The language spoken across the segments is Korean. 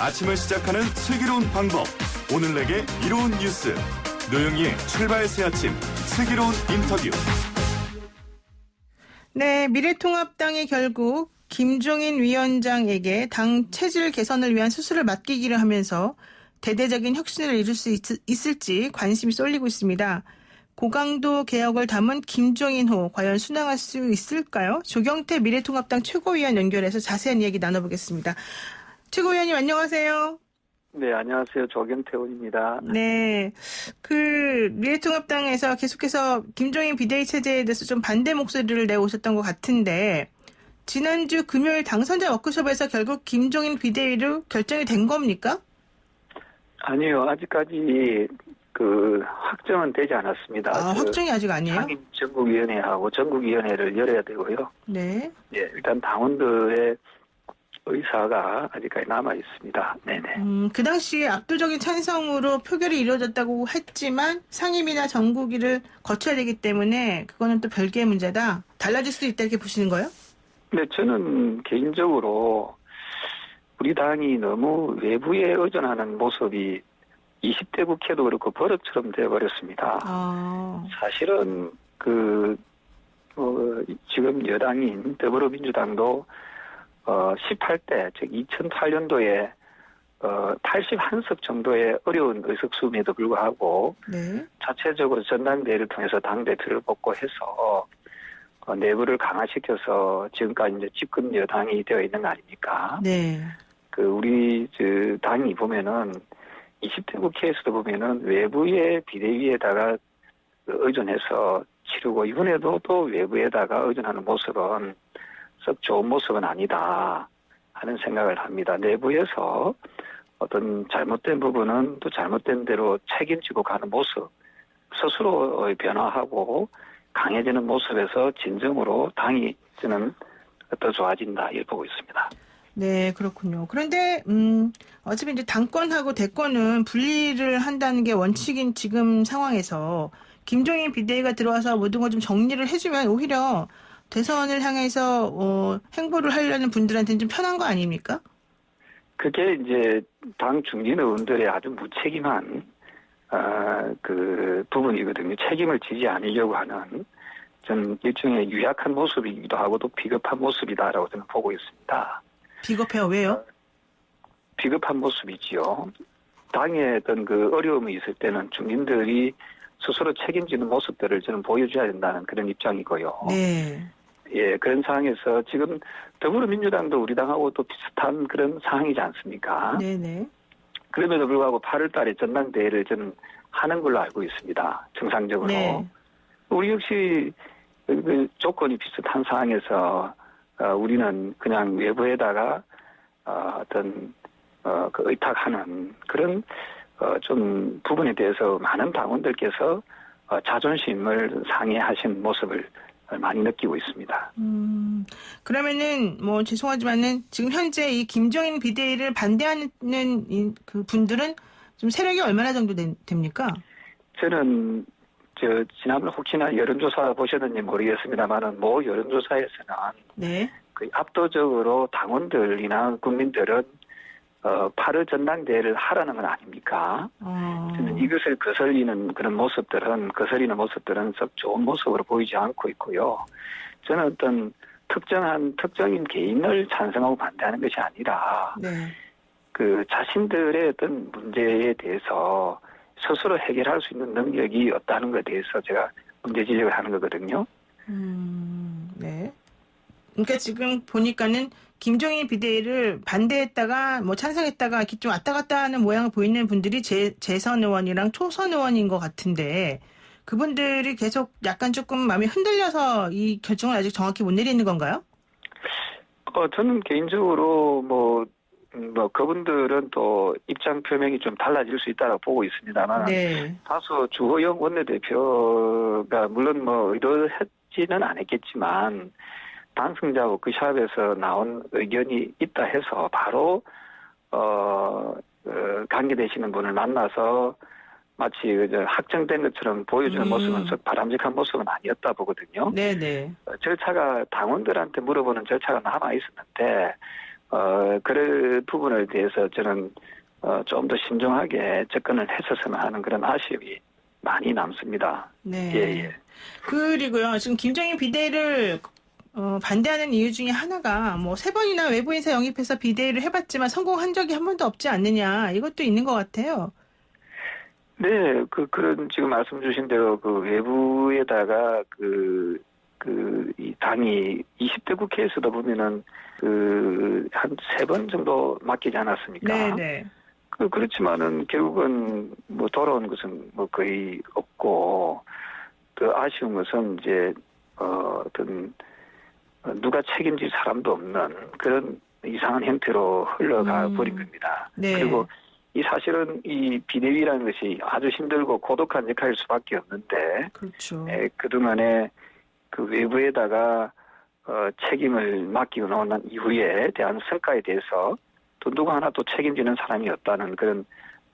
아침을 시작하는 슬기로운 방법. 오늘 내게 이로운 뉴스. 노영희의 출발 새 아침. 슬기로운 인터뷰. 네, 미래통합당이 결국 김종인 위원장에게 당 체질 개선을 위한 수술을 맡기기를 하면서 대대적인 혁신을 이룰 수 있, 을지 관심이 쏠리고 있습니다. 고강도 개혁을 담은 김종인호 과연 순항할 수 있을까요? 조경태 미래통합당 최고위원 연결해서 자세한 이야기 나눠보겠습니다. 최고위원님 안녕하세요. 네, 안녕하세요. 조경태 의원입니다. 네. 그 미래통합당에서 계속해서 김종인 비대위 체제에 대해서 좀 반대 목소리를 내오셨던 것 같은데 지난주 금요일 당선자 워크숍에서 결국 김종인 비대위로 결정이 된 겁니까? 아니요. 아직까지 그 확정은 되지 않았습니다. 아, 그 확정이 아직 아니에요? 전국위원회하고 전국위원회를 열어야 되고요. 네. 예, 일단 당원들의 의사가 아직까지 남아 있습니다. 네네. 음, 그 당시 압도적인 찬성으로 표결이 이루어졌다고 했지만 상임이나 전국위를 거쳐야 되기 때문에 그거는 또 별개의 문제다. 달라질 수도 있다 이렇게 보시는 거예요? 네, 저는 개인적으로 우리 당이 너무 외부에 의존하는 모습이 20대 국회도 그렇고 버릇처럼 되어버렸습니다. 아, 사실은 그 어, 지금 여당인 더불어민주당도 어, 18대 즉 2008년도에 어, 81석 정도의 어려운 의석수임에도 불구하고 네. 자체적으로 전당대회를 통해서 당 대표를 뽑고 해서 어, 내부를 강화시켜서 지금까지 이제 집권 여당이 되어 있는 거 아닙니까? 네. 그 우리 저 당이 보면은 20대 국회에서도 보면은 외부의 비대위에다가 그 의존해서 치르고 이번에도 또 외부에다가 의존하는 모습은 썩 좋은 모습은 아니다 하는 생각을 합니다. 내부에서 어떤 잘못된 부분은 또 잘못된 대로 책임지고 가는 모습 스스로의 변화하고 강해지는 모습에서 진정으로 당이 저는 더 좋아진다 이렇게 보고 있습니다. 네, 그렇군요. 그런데, 음, 어차피 이제 당권하고 대권은 분리를 한다는 게 원칙인 지금 상황에서 김종인 비대위가 들어와서 모든 걸 좀 정리를 해주면 오히려 대선을 향해서, 어, 행보를 하려는 분들한테는 좀 편한 거 아닙니까? 그게 이제 당 중진 의원들의 아주 무책임한 어, 그 부분이거든요. 책임을 지지 않으려고 하는 좀 일종의 유약한 모습이기도 하고 또 비겁한 모습이다라고 저는 보고 있습니다. 비겁해요. 왜요? 비겁한 모습이지요. 당에 어떤 그 어려움이 있을 때는 중진들이 스스로 책임지는 모습들을 저는 보여줘야 된다는 그런 입장이고요. 네. 예, 그런 상황에서 지금 더불어민주당도 우리 당하고 또 비슷한 그런 상황이지 않습니까? 네네. 그럼에도 불구하고 8월 달에 전당대회를 저는 하는 걸로 알고 있습니다. 정상적으로. 네. 우리 역시 그- 그 조건이 비슷한 상황에서 어, 우리는 그냥 외부에다가 어, 어떤 어, 그 의탁하는 그런 어, 좀 부분에 대해서 많은 당원들께서 어, 자존심을 상해하신 모습을 많이 느끼고 있습니다. 음, 그러면은, 뭐, 죄송하지만은, 지금 현재 이 김종인 비대위를 반대하는 이- 그 분들은 좀 세력이 얼마나 정도 된- 됩니까? 저는 저 지난번 혹시나 여론조사 보셨는지 모르겠습니다만은 모 여론조사에서는 네. 그 압도적으로 당원들이나 국민들은 어, 8월 전당대회를 하라는 건 아닙니까? 어, 저는 이것을 거슬리는 그런 모습들은 거슬리는 모습들은 썩 좋은 모습으로 보이지 않고 있고요. 저는 어떤 특정한 특정인 개인을 찬성하고 반대하는 것이 아니라 네. 그 자신들의 어떤 문제에 대해서 스스로 해결할 수 있는 능력이 없다는 것에 대해서 제가 문제 지적을 하는 거거든요. 음, 네. 그러니까 지금 보니까는 김종인 비대위를 반대했다가 뭐 찬성했다가 이렇게 좀 왔다 갔다 하는 모양을 보이는 분들이 재, 재선 의원이랑 초선 의원인 것 같은데 그분들이 계속 약간 조금 마음이 흔들려서 이 결정을 아직 정확히 못 내리는 건가요? 어, 저는 개인적으로 뭐, 음, 뭐, 그분들은 또 입장 표명이 좀 달라질 수 있다고 보고 있습니다만, 네. 다소 주호영 원내대표가 물론 뭐 의도했지는 않았겠지만, 당승자 워크샵에서 나온 의견이 있다 해서 바로, 어, 어, 관계되시는 분을 만나서 마치 그저 확정된 것처럼 보여주는 음. 모습은 썩 바람직한 모습은 아니었다 보거든요. 네네. 어, 절차가 당원들한테 물어보는 절차가 남아 있었는데 어, 그럴 부분에 대해서 저는 어, 좀 더 신중하게 접근을 했었으면 하는 그런 아쉬움이 많이 남습니다. 네. 예, 예. 그리고요, 지금 김정인 비대위를 어, 반대하는 이유 중에 하나가 뭐 세 번이나 외부 인사 영입해서 비대위를 해봤지만 성공한 적이 한 번도 없지 않느냐 이것도 있는 것 같아요. 네, 그, 그런, 지금 말씀 주신 대로 그 외부에다가 그, 그, 이 당이 20대 국회에서도 보면은 그, 한 세 번 정도 맡기지 않았습니까? 네 네. 그, 그렇지만은 결국은 뭐 돌아온 것은 뭐 거의 없고, 또 아쉬운 것은 이제, 어, 어떤, 어, 누가 책임질 사람도 없는 그런 이상한 형태로 흘러가 음. 버린 겁니다. 네. 그리고 이 사실은 이 비대위라는 것이 아주 힘들고 고독한 역할일 수밖에 없는데 그렇죠. 에, 그동안에 그 외부에다가 어, 책임을 맡기고 나온 이후에 대한 성과에 대해서 또 누구 하나 또 책임지는 사람이 없다는 그런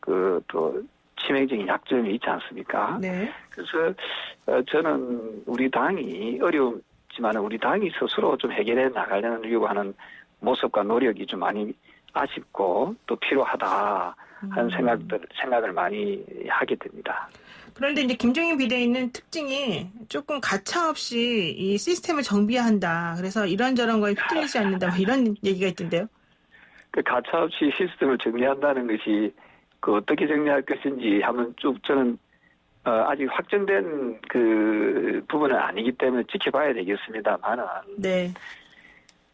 그 또 치명적인 약점이 있지 않습니까? 네. 그래서 어, 저는 우리 당이 어려 웠지만 우리 당이 스스로 좀 해결해 나가려고 하는 모습과 노력이 좀 많이 아쉽고 또 필요하다 하는 음. 생각들 생각을 많이 하게 됩니다. 그런데 이제 김정인 비대위는 특징이 조금 가차 없이 이 시스템을 정비한다. 그래서 이런저런 거에 휘둘리지 않는다. 뭐 이런 얘기가 있던데요. 그 가차 없이 시스템을 정리한다는 것이 그 어떻게 정리할 것인지 한번 쭉 저는 어, 아직 확정된 그 부분은 아니기 때문에 지켜봐야 되겠습니다만은 네.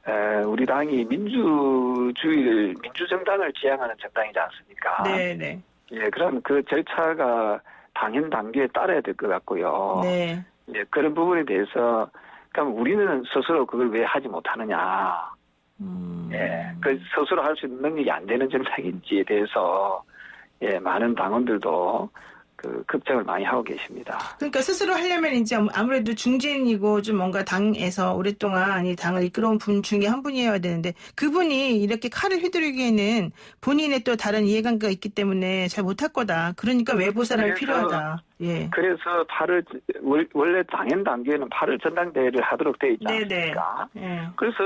에, 우리 당이 민주주의를 민주정당을 지향하는 정당이지 않습니까? 네, 네. 예, 그럼 그 절차가 당연 단계에 따라야 될 것 같고요. 네. 예, 그런 부분에 대해서 그럼 우리는 스스로 그걸 왜 하지 못하느냐? 음. 예, 그 스스로 할 수 있는 능력이 안 되는 정당인지에 대해서 예, 많은 당원들도 그 걱정을 많이 하고 계십니다. 그러니까 스스로 하려면 이제 아무래도 중진이고 좀 뭔가 당에서 오랫동안 이 당을 이끌어온 분 중에 한 분이어야 되는데 그분이 이렇게 칼을 휘두르기에는 본인의 또 다른 이해관계가 있기 때문에 잘 못할 거다. 그러니까 외부 사람이 그래서- 필요하다. 예. 그래서 8월 원래 당연 단계에는 8월 전당대회를 하도록 돼 있지. 않습니까? 예. 그래서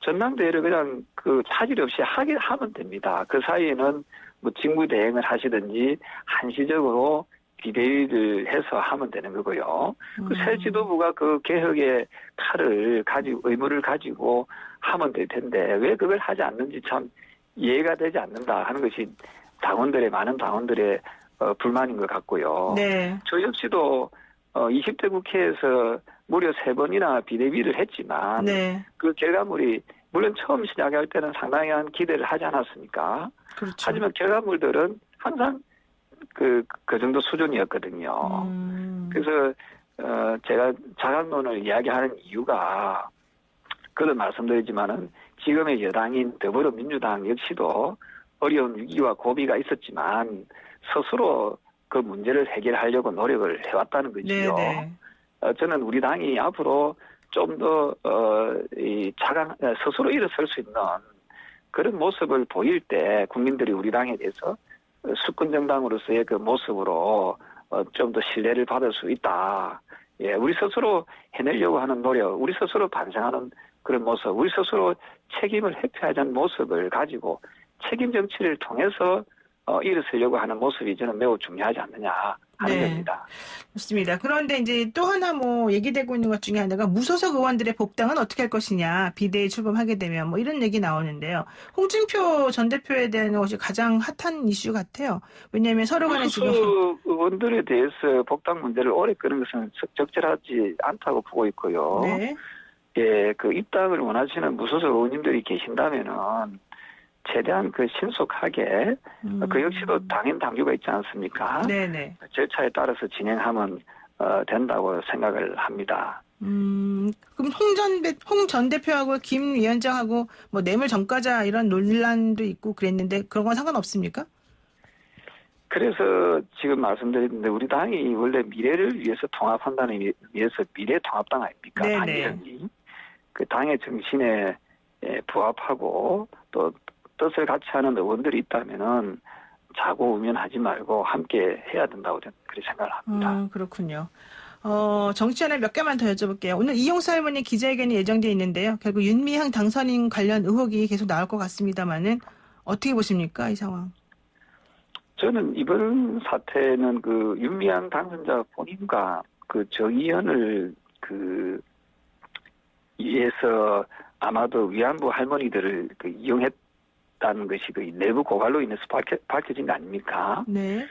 전당대회를 그냥 그 차질 없이 하게 하면 됩니다. 그 사이에는 뭐 직무 대행을 하시든지 한시적으로 비대위를 해서 하면 되는 거고요. 그새 음. 지도부가 그 개혁의 칼을 가지고 의무를 가지고 하면 될 텐데 왜 그걸 하지 않는지 참 이해가 되지 않는다 하는 것이 당원들의 많은 당원들의 어, 불만인 것 같고요. 네. 저 역시도 어, 20대 국회에서 무려 세 번이나 비대위를 했지만 네. 그 결과물이 물론 처음 시작할 때는 상당한 기대를 하지 않았습니까? 그렇죠. 하지만 결과물들은 항상 그, 그 정도 수준이었거든요. 음. 그래서 어, 제가 자강론을 이야기하는 이유가 그런 말씀드리지만은 지금의 여당인 더불어민주당 역시도 어려운 위기와 고비가 있었지만 스스로 그 문제를 해결하려고 노력을 해왔다는 거지요. 네네. 어, 저는 우리 당이 앞으로 좀 더, 어, 이 자강, 어, 스스로 일어설 수 있는 그런 모습을 보일 때 국민들이 우리 당에 대해서 어, 수권 정당으로서의 그 모습으로 어, 좀 더 신뢰를 받을 수 있다. 예, 우리 스스로 해내려고 하는 노력, 우리 스스로 반성하는 그런 모습, 우리 스스로 책임을 회피하자는 모습을 가지고 책임 정치를 통해서 어, 일어서려고 하는 모습이 저는 매우 중요하지 않느냐 하는 네. 좋습니다. 그런데 이제 또 하나 뭐 얘기되고 있는 것 중에 하나가 무소속 의원들의 복당은 어떻게 할 것이냐. 비대위 출범하게 되면 뭐 이런 얘기 나오는데요. 홍준표 전 대표에 대한 것이 가장 핫한 이슈 같아요. 왜냐하면 서로 간에 지금 무소속 의원들에 대해서 복당 문제를 오래 끄는 것은 적- 적절하지 않다고 보고 있고요. 네. 예, 그 입당을 원하시는 무소속 의원님들이 계신다면은 최대한 그 신속하게 음. 그 역시도 당연 당규가 있지 않습니까? 네네. 절차에 따라서 진행하면 어, 된다고 생각을 합니다. 음, 그럼 홍전 홍전 대표하고 김 위원장하고 뭐 뇌물 전과자 이런 논란도 있고 그랬는데 그런 건 상관없습니까? 그래서 지금 말씀드렸는데 우리 당이 원래 미래를 위해서 통합한다는 위- 위해서 미래 통합당 아닙니까? 네네. 당이름이 그 당의 정신에 예, 부합하고 또 뜻을 같이 하는 의원들이 있다면은 자고 우면하지 말고 함께 해야 된다고 그렇게 생각을 합니다. 음, 그렇군요. 어, 정치 하나 몇 개만 더 여쭤볼게요. 오늘 이용수 할머니 기자회견이 예정돼 있는데요. 결국 윤미향 당선인 관련 의혹이 계속 나올 것 같습니다만은 어떻게 보십니까 이 상황? 저는 이번 사태는 그 윤미향 당선자 본인과 그 정의연을 그 위해서 아마도 위안부 할머니들을 그 이용했 다는 것이 그 내부 고발로 인해서 밝혀, 밝혀진 거 아닙니까? 네.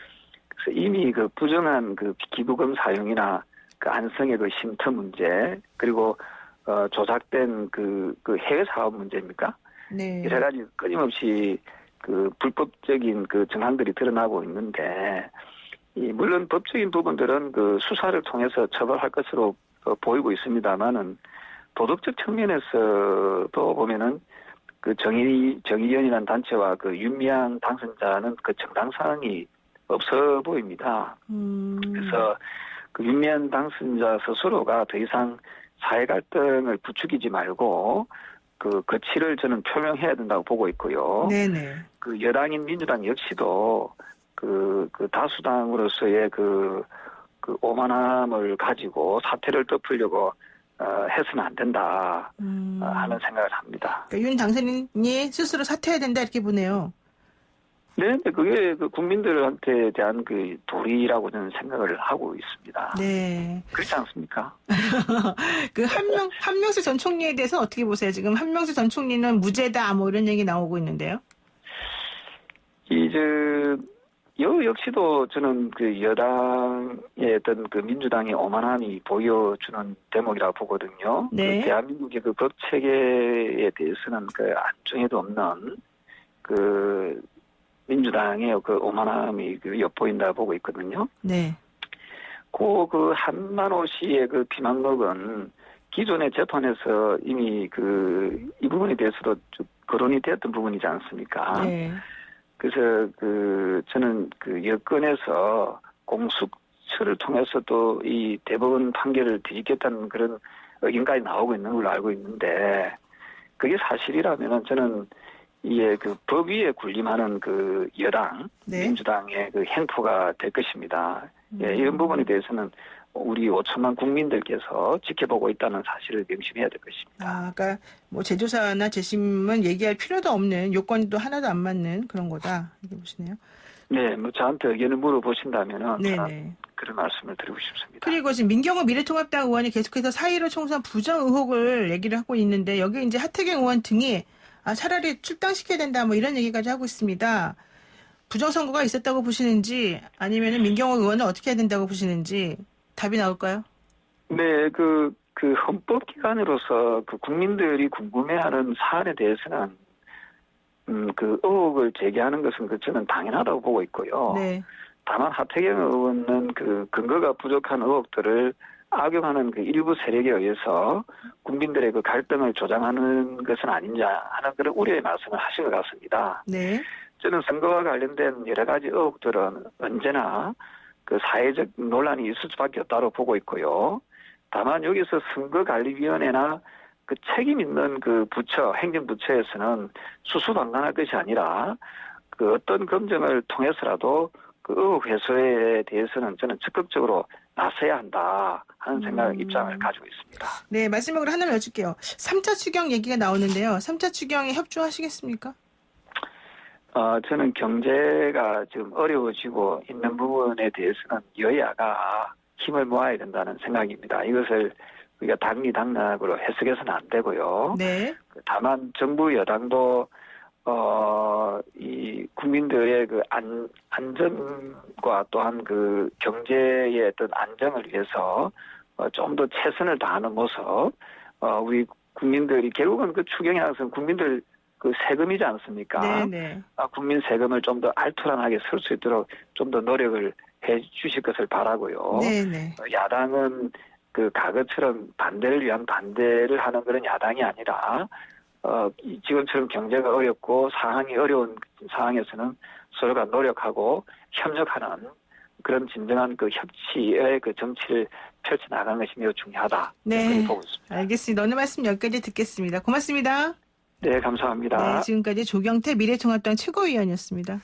그래서 이미 그 부정한 그 기부금 사용이나 그 안성의 그 쉼터 문제 그리고 어 조작된 그, 그 해외 사업 문제입니까? 네. 여러 가지 끊임없이 그 불법적인 그 정황들이 드러나고 있는데 이 물론 법적인 부분들은 그 수사를 통해서 처벌할 것으로 어, 보이고 있습니다만은 도덕적 측면에서도 보면은 그 정의 정의연이라는 단체와 그 윤미향 당선자는 그 정당성이 없어 보입니다. 음, 그래서 그 윤미향 당선자 스스로가 더 이상 사회 갈등을 부추기지 말고 그 거치를 저는 표명해야 된다고 보고 있고요. 네네. 그 여당인 민주당 역시도 그, 그 다수당으로서의 그, 그 오만함을 가지고 사태를 덮으려고 어, 해서는 안 된다 음, 어, 하는 생각을 합니다. 그러니까 윤 당선인이 스스로 사퇴해야 된다 이렇게 보네요. 네, 근데 그게 그 국민들한테 대한 그 도리라고 저는 생각을 하고 있습니다. 네. 그렇지 않습니까? 그 한명 한명수 전 총리에 대해서 어떻게 보세요? 지금 한명수 전 총리는 무죄다 뭐 이런 얘기 나오고 있는데요. 이제 여 역시도 저는 그 여당의 어떤 그 민주당의 오만함이 보여주는 대목이라고 보거든요. 네. 그 대한민국의 그 법 체계에 대해서는 그 안중에도 없는 그 민주당의 그 오만함이 그 엿보인다 보고 있거든요. 네. 그, 그 한만호 씨의 그 비망록은 기존의 재판에서 이미 그 이 부분에 대해서도 좀 거론이 되었던 부분이지 않습니까? 네. 그래서 그 그 여건에서 공수처를 통해서도 이 대법원 판결을 뒤집겠다는 그런 의견까지 나오고 있는 걸로 알고 있는데 그게 사실이라면은 저는 이에 그법 위에 군림하는 그 여당 네. 민주당의 그 행포가 될 것입니다. 예, 음. 이런 부분에 대해서는 우리 5천만 국민들께서 지켜보고 있다는 사실을 명심해야 될 것입니다. 아, 그러니까 뭐 제조사나 재심은 얘기할 필요도 없는 요건도 하나도 안 맞는 그런 거다 이렇게 보시네요. 네, 뭐 저한테 의견을 물어보신다면은 제가 네네. 그런 말씀을 드리고 싶습니다. 그리고 지금 민경호 미래통합당 의원이 계속해서 4.15 총선 부정 의혹을 얘기를 하고 있는데 여기 이제 하태경 의원 등이 아, 차라리 출당시켜야 된다 뭐 이런 얘기까지 하고 있습니다. 부정선거가 있었다고 보시는지 아니면 민경호 의원을 어떻게 해야 된다고 보시는지 답이 나올까요? 네, 그, 그 헌법기관으로서 그 국민들이 궁금해하는 사안에 대해서는 음, 그 의혹을 제기하는 것은 그 저는 당연하다고 보고 있고요. 네. 다만 하태경 의원은 그 근거가 부족한 의혹들을 악용하는 그 일부 세력에 의해서 국민들의 그 갈등을 조장하는 것은 아니냐 하는 그런 우려의 말씀을 하신 것 같습니다. 네. 저는 선거와 관련된 여러 가지 의혹들은 언제나 그 사회적 논란이 있을 수밖에 없다고 보고 있고요. 다만 여기서 선거관리위원회나 그 책임 있는 그 부처, 행정부처에서는 수수방관할 것이 아니라 그 어떤 검증을 통해서라도 그 의혹 해소에 대해서는 저는 적극적으로 나서야 한다 하는 생각, 음. 입장을 가지고 있습니다. 네, 마지막으로 하나만 여쭐게요. 3차 추경 얘기가 나오는데요. 3차 추경에 협조하시겠습니까? 어, 저는 경제가 지금 어려워지고 있는 부분에 대해서는 여야가 힘을 모아야 된다는 생각입니다. 이것을 우리가 당리당략으로 해석해서는 안 되고요. 네. 다만 정부 여당도 어, 이 국민들의 그 안, 안전과 또한 그 경제의 어떤 안정을 위해서 어, 좀 더 최선을 다하는 모습, 어, 우리 국민들이 결국은 그 추경이라는 것은 국민들 그 세금이지 않습니까? 네, 네. 아, 국민 세금을 좀 더 알토란하게 쓸 수 있도록 좀 더 노력을 해 주실 것을 바라고요. 네, 네. 어, 야당은 그 과거처럼 반대를 위한 반대를 하는 그런 야당이 아니라 어, 이 지금처럼 경제가 어렵고 상황이 어려운 상황에서는 서로가 노력하고 협력하는 그런 진정한 그 협치의 그 정치를 펼쳐 나가는 것이 매우 중요하다. 네. 보고 있습니다. 알겠습니다. 오늘 말씀 여기까지 듣겠습니다. 고맙습니다. 네, 감사합니다. 네, 지금까지 조경태 미래통합당 최고위원이었습니다.